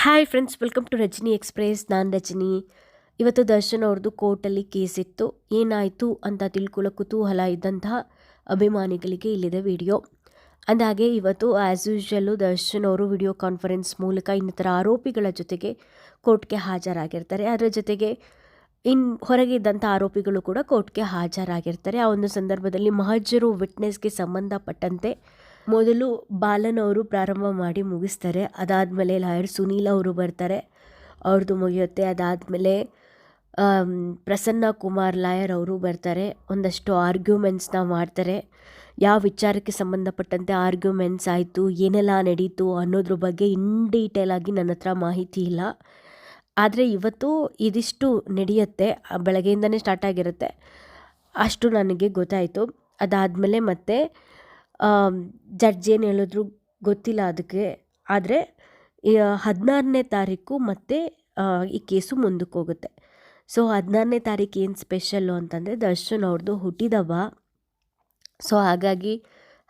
Hi friends welcome to Rajini express ನಾನು ರಜನಿ. ಇವತ್ತು ದರ್ಶನ್ ಅವ್ರದ್ದು ಕೋರ್ಟಲ್ಲಿ ಕೇಸ್ ಇತ್ತು. ಏನಾಯಿತು ಅಂತ ತಿಳ್ಕೊಳ್ಳೋ ಕುತೂಹಲ ಇದ್ದಂತಹ ಅಭಿಮಾನಿಗಳಿಗೆ ಇಲ್ಲಿದೆ ವಿಡಿಯೋ ಅಂದಾಗೆ ಇವತ್ತು ಆ್ಯಸ್ ಯೂಶ್ವಲ್ಲು ದರ್ಶನ್ ಅವರು ವಿಡಿಯೋ ಕಾನ್ಫರೆನ್ಸ್ ಮೂಲಕ ಇನ್ನಿತರ ಆರೋಪಿಗಳ ಜೊತೆಗೆ ಕೋರ್ಟ್ಗೆ ಹಾಜರಾಗಿರ್ತಾರೆ. ಅದರ ಜೊತೆಗೆ ಇನ್ ಹೊರಗೆ ಇದ್ದಂಥ ಆರೋಪಿಗಳು ಕೂಡ ಕೋರ್ಟ್ಗೆ ಹಾಜರಾಗಿರ್ತಾರೆ. ಆ ಒಂದು ಸಂದರ್ಭದಲ್ಲಿ ಮಹಜರು ವಿಟ್ನೆಸ್ಗೆ ಸಂಬಂಧಪಟ್ಟಂತೆ ಮೊದಲು ಬಾಲನ್ ಪ್ರಾರಂಭ ಮಾಡಿ ಮುಗಿಸ್ತಾರೆ. ಅದಾದಮೇಲೆ ಲಾಯರ್ ಸುನೀಲ್ ಅವರು ಬರ್ತಾರೆ. ಅವ್ರದ್ದು ಮುಗಿಯುತ್ತೆ. ಅದಾದಮೇಲೆ ಪ್ರಸನ್ನ ಕುಮಾರ್ ಲಾಯರ್ ಅವರು ಬರ್ತಾರೆ. ಒಂದಷ್ಟು ಆರ್ಗ್ಯುಮೆಂಟ್ಸ್ನ ಮಾಡ್ತಾರೆ. ಯಾವ ವಿಚಾರಕ್ಕೆ ಸಂಬಂಧಪಟ್ಟಂತೆ ಆರ್ಗ್ಯುಮೆಂಟ್ಸ್ ಆಯಿತು, ಏನೆಲ್ಲ ನಡೀತು ಅನ್ನೋದ್ರ ಬಗ್ಗೆ ಇನ್ ಡೀಟೇಲ್ ಆಗಿ ನನ್ನ ಹತ್ರ ಮಾಹಿತಿ ಇಲ್ಲ. ಆದರೆ ಇವತ್ತು ಇದಿಷ್ಟು ನಡೆಯುತ್ತೆ. ಬೆಳಗ್ಗೆಯಿಂದನೇ ಸ್ಟಾರ್ಟ್ ಆಗಿರುತ್ತೆ. ಅಷ್ಟು ನನಗೆ ಗೊತ್ತಾಯಿತು. ಅದಾದಮೇಲೆ ಮತ್ತೆ ಜಡ್ಜ್ ಏನು ಹೇಳಿದ್ರು ಗೊತ್ತಿಲ್ಲ ಅದಕ್ಕೆ ಆದರೆ ಹದಿನಾರನೇ ತಾರೀಕು ಮತ್ತೆ ಈ ಕೇಸು ಮುಂದಕ್ಕೆ ಹೋಗುತ್ತೆ. ಸೊ, ಹದಿನಾರನೇ ತಾರೀಕು ಏನು ಸ್ಪೆಷಲ್ಲು ಅಂತಂದರೆ ದರ್ಶನ್ ಅವ್ರದ್ದು ಹುಟ್ಟಿದಬ್ಬ ಸೊ, ಹಾಗಾಗಿ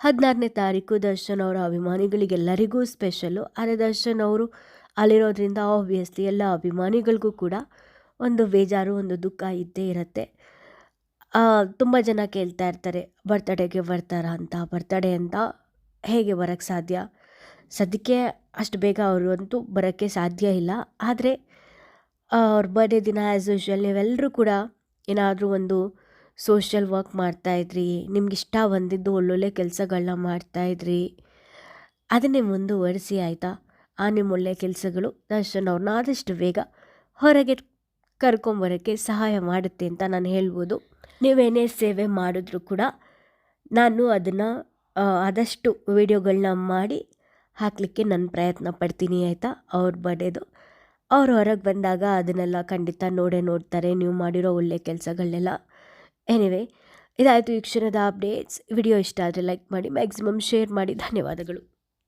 ಹದಿನಾರನೇ ತಾರೀಕು ದರ್ಶನ್ ಅವರ ಅಭಿಮಾನಿಗಳಿಗೆಲ್ಲರಿಗೂ ಸ್ಪೆಷಲ್ಲು ಆದರೆ ದರ್ಶನ್ ಅವರು ಅಲ್ಲಿರೋದ್ರಿಂದ ಆಬ್ವಿಯಸ್ಲಿ ಎಲ್ಲ ಅಭಿಮಾನಿಗಳಿಗೂ ಕೂಡ ಒಂದು ಬೇಜಾರು, ಒಂದು ದುಃಖ ಇದ್ದೇ ಇರುತ್ತೆ. ತುಂಬ ಜನ ಕೇಳ್ತಾ ಇರ್ತಾರೆ, ಬರ್ತಡೇಗೆ ಬರ್ತಾರಾ ಅಂತ, ಬರ್ತಡೇ ಅಂತ ಹೇಗೆ ಬರೋಕ್ಕೆ ಸಾಧ್ಯ? ಸದ್ಯಕ್ಕೆ ಅಷ್ಟು ಬೇಗ ಅವರು ಅಂತೂ ಬರೋಕ್ಕೆ ಸಾಧ್ಯ ಇಲ್ಲ. ಆದರೆ ಅವ್ರ ಬರ್ಡೇ ದಿನ ಆ್ಯಸ್ ಯೂಶ್ವಲ್ ನೀವೆಲ್ಲರೂ ಕೂಡ ಏನಾದರೂ ಒಂದು ಸೋಷಿಯಲ್ ವರ್ಕ್ ಮಾಡ್ತಾಯಿದ್ರಿ ನಿಮ್ಗೆ ಇಷ್ಟ ಬಂದಿದ್ದು ಒಳ್ಳೊಳ್ಳೆ ಕೆಲಸಗಳನ್ನ ಮಾಡ್ತಾಯಿದ್ರಿ ಅದನ್ನೇ ಮುಂದುವರಿಸಿ ಆಯಿತಾ? ಆ ನಿಮ್ಮ ಒಳ್ಳೆಯ ಕೆಲಸಗಳು ದರ್ಶನ್ ಅವ್ರನ್ನ ಆದಷ್ಟು ಬೇಗ ಹೊರಗೆ ಕರ್ಕೊಂಬರೋಕ್ಕೆ ಸಹಾಯ ಮಾಡುತ್ತೆ ಅಂತ ನಾನು ಹೇಳ್ಬೋದು. ನೀವೇನೇ ಸೇವೆ ಮಾಡಿದ್ರೂ ಕೂಡ ನಾನು ಅದನ್ನು ಆದಷ್ಟು ವಿಡಿಯೋಗಳನ್ನ ಮಾಡಿ ಹಾಕಲಿಕ್ಕೆ ನಾನು ಪ್ರಯತ್ನ ಪಡ್ತೀನಿ ಆಯಿತಾ? ಅವ್ರ ಬಡೇದು. ಅವ್ರು ಹೊರಗೆ ಬಂದಾಗ ಅದನ್ನೆಲ್ಲ ಖಂಡಿತ ನೋಡೇ ನೋಡ್ತಾರೆ. ನೀವು ಮಾಡಿರೋ ಒಳ್ಳೆ ಕೆಲಸಗಳನ್ನೆಲ್ಲ ಎನಿವೆ ಇದಾಯಿತು ಈ ಕ್ಷಣದ ಅಪ್ಡೇಟ್ಸ್ ವಿಡಿಯೋ ಇಷ್ಟ ಆದರೆ ಲೈಕ್ ಮಾಡಿ ಮ್ಯಾಕ್ಸಿಮಮ್ ಶೇರ್ ಮಾಡಿ. ಧನ್ಯವಾದಗಳು.